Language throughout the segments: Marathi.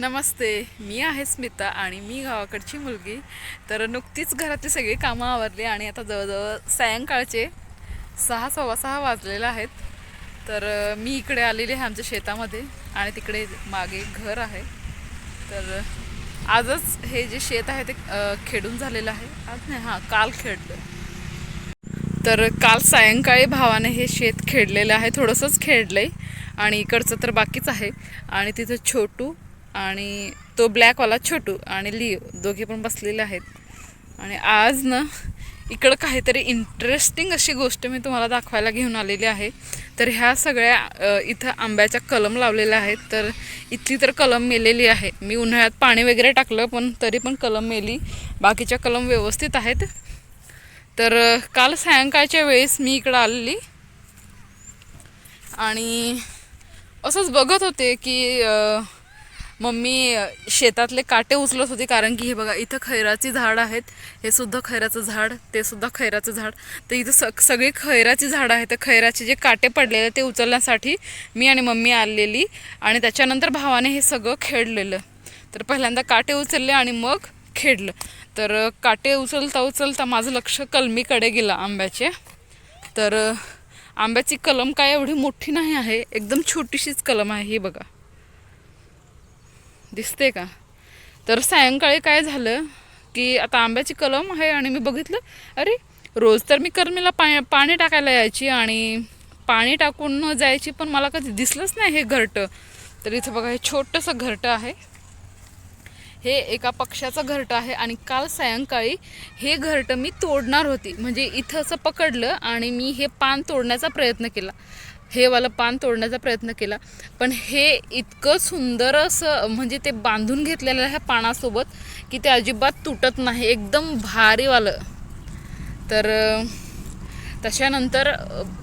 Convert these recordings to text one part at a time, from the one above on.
नमस्ते मी आहे स्मिता आणि मी गावाकडची मुलगी. तर नुकतीच घरातली सगळी कामं आवरली आणि आता जवळजवळ सायंकाळचे सहा सव्वा सहा वाजलेले आहेत. तर मी इकडे आलेली आहे आमच्या शेतामध्ये आणि तिकडे मागे घर आहे. तर आजच हे जे शेत आहे ते खेडून झालेलं आहे. आज नाही हां काल खेळलं तर काल सायंकाळी भावाने हे शेत खेळलेलं आहे. थोडंसंच खेळलं आहे आणि इकडचं तर बाकीच आहे. आणि तिथं छोटू आणि तो ब्लॅकवाला छोटू आणि लिओ दोघे पण बसलेले आहेत. आणि आज ना इकडं काहीतरी इंटरेस्टिंग अशी गोष्ट मी तुम्हाला दाखवायला घेऊन आलेली आहे. तर ह्या सगळ्या इथं आंब्याच्या कलम लावलेल्या आहेत. तर इथली तर कलम मेलेली आहे. मी उन्हाळ्यात पाणी वगैरे टाकलं पण तरी पण कलम मेली. बाकीच्या कलम व्यवस्थित आहेत. तर काल सायंकाळच्या वेळेस मी इकडं आलेली. आणि असंच बघत होते की मम्मी शेतातले काटे उचलत होती कारण की हे बघा इथं खैराची झाड आहेत. हे सुद्धा खैराचं झाड ते सुद्धा खैराचं झाड. तर इथं सग सगळी खैराची झाडं आहेत. तर खैराचे जे काटे पडलेले ते उचलण्यासाठी मी आणि मम्मी आलेली आणि त्याच्यानंतर भावाने हे सगळं खेळलेलं. तर पहिल्यांदा काटे उचलले आणि मग खेळलं. तर काटे उचलता उचलता माझं लक्ष कलमीकडे गेलं आंब्याचे. तर आंब्याची कलम काय एवढी मोठी नाही आहे एकदम छोटीशीच कलम आहे ही बघा. दिसते का? तर सायंकाळी काय झालं की आता आंब्याची कलम आहे आणि मी बघितलं अरे रोज तर मी कर्मीला पाणी पाणी टाकायला यायची आणि पाणी टाकून जायची पण मला कधी दिसलंच नाही हे घरटं. तर इथं बघा हे छोटंसं घरटं आहे. हे एका पक्षाचं घरटं आहे आणि काल सायंकाळी हे घरटं मी तोडणार होती. म्हणजे इथं असं पकडलं आणि मी हे पान तोडण्याचा प्रयत्न केला. हे वाला पान तोडण्याचा प्रयत्न केला. पण हे इतकं सुंदर असं म्हणजे ते बांधून घेतलेलं ह्या पानासोबत की ते अजिबात तुटत नाही. एकदम भारीवालं. तर तशानंतर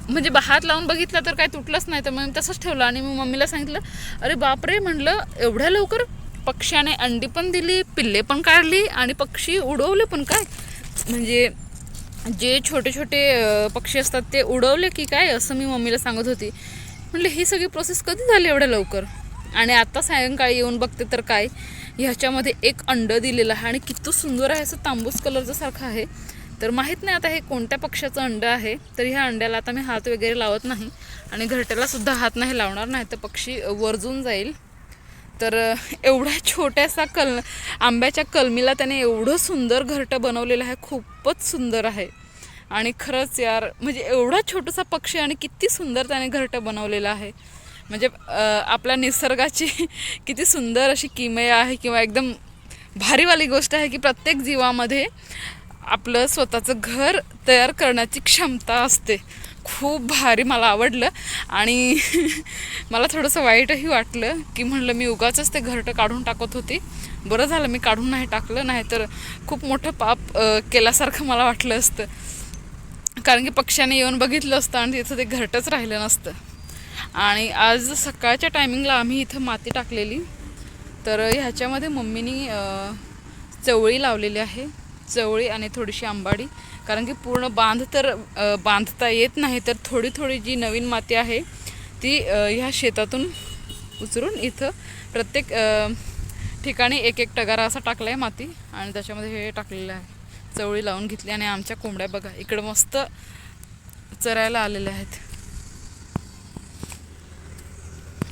म्हणजे हात लावून बघितलं तर काय तुटलंच नाही. तर मग मी तसंच ठेवलं आणि मी मम्मीला सांगितलं अरे बापरे! म्हणलं एवढ्या लवकर? पक्ष्याने अंडी पण दिली पिल्ले पण काढली आणि पक्षी उडवले पण काय? म्हणजे जे छोटे छोटे पक्षी असतात ते उडवले की काय असं मी मम्मीला सांगत होती. म्हटलं ही सगळी प्रोसेस कधी झाली एवढ्या लवकर? आणि आता सायंकाळी येऊन बघते तर काय? ह्याच्यामध्ये एक अंड दिलेलं आहे आणि किती सुंदर आहे असं तांबूस कलरचं सारखं आहे. तर माहीत नाही आता हे कोणत्या पक्षाचं अंड आहे तर ह्या अंड्याला आता मी हात वगैरे लावत नाही आणि घरट्यालासुद्धा हात नाही लावणार नाही तर पक्षी वरजून जाईल. तर एवढा एवढ्या छोट्यासा कल आंब्याच्या कलमीला त्याने एवढं सुंदर घरटं बनवलेलं आहे. खूपच सुंदर आहे. आणि खरंच यार म्हणजे एवढा छोटासा पक्षी आणि किती सुंदर त्याने घरटं बनवलेलं आहे. म्हणजे आपल्या निसर्गाची किती सुंदर अशी किमया आहे किंवा एकदम भारीवाली गोष्ट आहे की प्रत्येक जीवामध्ये आपलं स्वतःचं घर तयार करण्याची क्षमता असते. खूप भारी मला आवडलं. आणि मला थोडंसं वाईटही वाटलं की म्हणलं मी उगाच ते घरटं काढून टाकत होती. बरं झालं मी काढून नाही टाकलं नाहीतर खूप मोठं पाप केल्यासारखं मला वाटलं असतं. कारण की पक्ष्याने येऊन बघितलं असतं आणि तिथं ते घरटंच राहिलं नसतं. आणि आज सकाळच्या टायमिंगला आम्ही इथं माती टाकलेली. तर ह्याच्यामध्ये मम्मीनी चवळी लावलेली आहे. चवळी आणि थोडीशी आंबाडी. कारण की पूर्ण बांध तर बांधता येत नाही तर थोडी थोडी जी नवीन माती आहे ती ह्या शेतातून उचलून इथं प्रत्येक ठिकाणी एक एक टगारा असा टाकला आहे माती आणि त्याच्यामध्ये हे टाकलेलं आहे. चवळी लावून घेतली आणि आमच्या कोंबड्या बघा इकडं मस्त चरायला आलेल्या आहेत.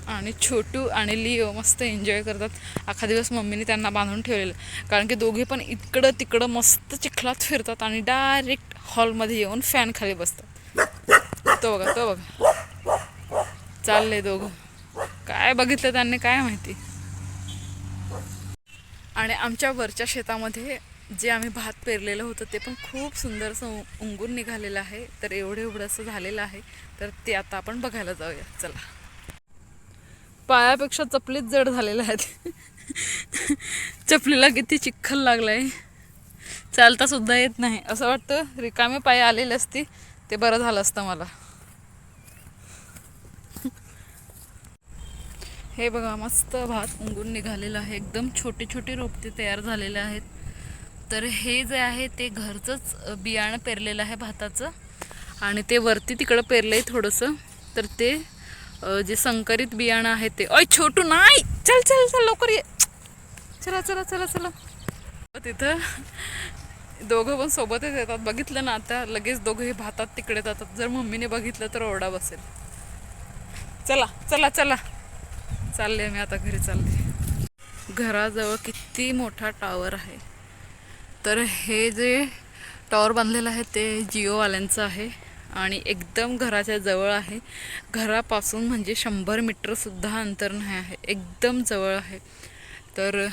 आणि छोटू आणि लिओ मस्त एन्जॉय करतात. अख्खा दिवस मम्मीने त्यांना बांधून ठेवलेलं. कारण की दोघे पण इकडं तिकडं मस्त चिखलात फिरतात आणि डायरेक्ट हॉलमध्ये येऊन फॅन खाली बसतात. तो बघा तो बघा. चालले दोघं. काय बघितलं त्यांनी काय माहिती? आणि आमच्या वरच्या शेतामध्ये जे आम्ही भात पेरलेलं होतं ते पण खूप सुंदर असं उंगून निघालेलं आहे. तर एवढं एवढं असं झालेलं आहे. तर ते आता आपण बघायला जाऊया. चला. पायापेक्षा चपलीच जड झालेल्या आहेत. चपलीला किती चिखल लागलाय. चालता सुद्धा येत नाही. असं वाटतं रिकामे पाय आलेले असते ते बरं झालं असतं मला. हे बघा मस्त भात उंगून निघालेला आहे. एकदम छोटे छोटे रोपटे तयार झालेले आहेत. तर हे जे आहे ते घरचंच बियाणं पेरलेलं आहे भाताचं. आणि ते वरती तिकडं पेरलं आहे थोडंसं. तर ते जे संकरित बियाणं आहे ते. अय छोटू नाही! चल चल चल लवकर ये. चला चला चला चला. तिथं दोघं पण सोबतच येतात. बघितलं ना आता लगेच दोघंही भातात तिकडे जातात. जर मम्मीने बघितलं तर ओरडा बसेल. चला चला चला. चालले मी आता घरी चालले. घराजवळ किती मोठा टॉवर आहे. तर हे जे टॉवर बांधलेलं आहे ते जिओवाल्यांचं आहे. आणि एकदम घराच्या जवळ आहे. घरापासून म्हणजे शंभर मीटरसुद्धा अंतर नाही आहे. एकदम जवळ आहे. तर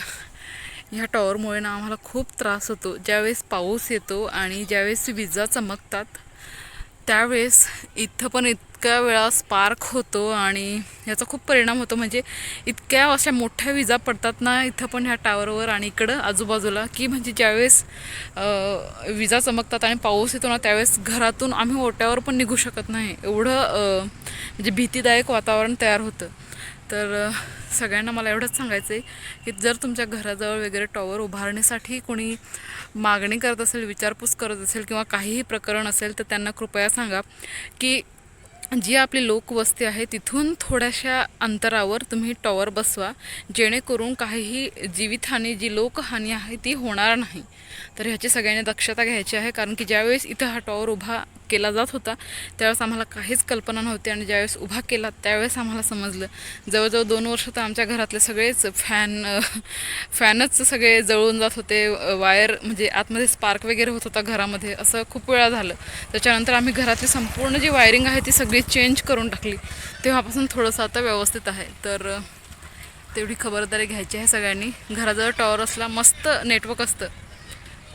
ह्या टॉवरमुळे ना आम्हाला खूप त्रास होतो. ज्यावेळेस पाऊस येतो आणि ज्यावेळेस विजा चमकतात त्यावेळेस इथं पण इतक्या वेळा स्पार्क होतो आणि याचा खूप परिणाम होतो. म्हणजे इतक्या अशा मोठ्या विजा पडतात ना इथं पण ह्या टावरवर आणि इकडं आजूबाजूला की म्हणजे ज्यावेळेस विजा चमकतात आणि पाऊस येतो ना त्यावेळेस घरातून आम्ही ओट्यावर पण निघू शकत नाही. एवढं म्हणजे भीतीदायक वातावरण तयार होतं. तर सगळ्यांना मला एवढंच सांगायचं आहे की जर तुमच्या घराजवळ वगैरे टॉवर उभारण्यासाठी कोणी मागणी करत असेल विचारपूस करत असेल किंवा काहीही प्रकरण असेल तर त्यांना कृपया सांगा की जी आपली लोकवस्ती आहे तिथून थोड्याशा अंतरावर तुम्ही टॉवर बसवा जेणेकरून काहीही जीवितहानी जी लोकहानी आहे ती होणार नाही. तर ह्याची सगळ्यांनी दक्षता घ्यायची आहे कारण की ज्यावेळेस इथं हा टॉवर उभा केला जात होता. त्यावेळेस आम्हाला काहीच कल्पना नव्हती आणि ज्यावेळेस उभा केला त्यावेळेस आम्हाला समजलं. जवळजवळ दोन वर्ष तर आमच्या घरातले सगळेच फॅन फॅनच सगळे जळून जात होते. वायर म्हणजे आतमध्ये स्पार्क वगैरे होत होता घरामध्ये. असं खूप वेळा झालं. त्याच्यानंतर आम्ही घरातली संपूर्ण जी वायरिंग आहे ती सगळी चेंज करून टाकली. तेव्हापासून थोडंसं आता व्यवस्थित आहे. तर तेवढी खबरदारी घ्यायची आहे सगळ्यांनी. घराजवळ टॉवर असला मस्त नेटवर्क असतं.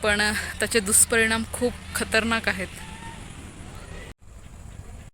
पण त्याचे दुष्परिणाम खूप खतरनाक आहेत.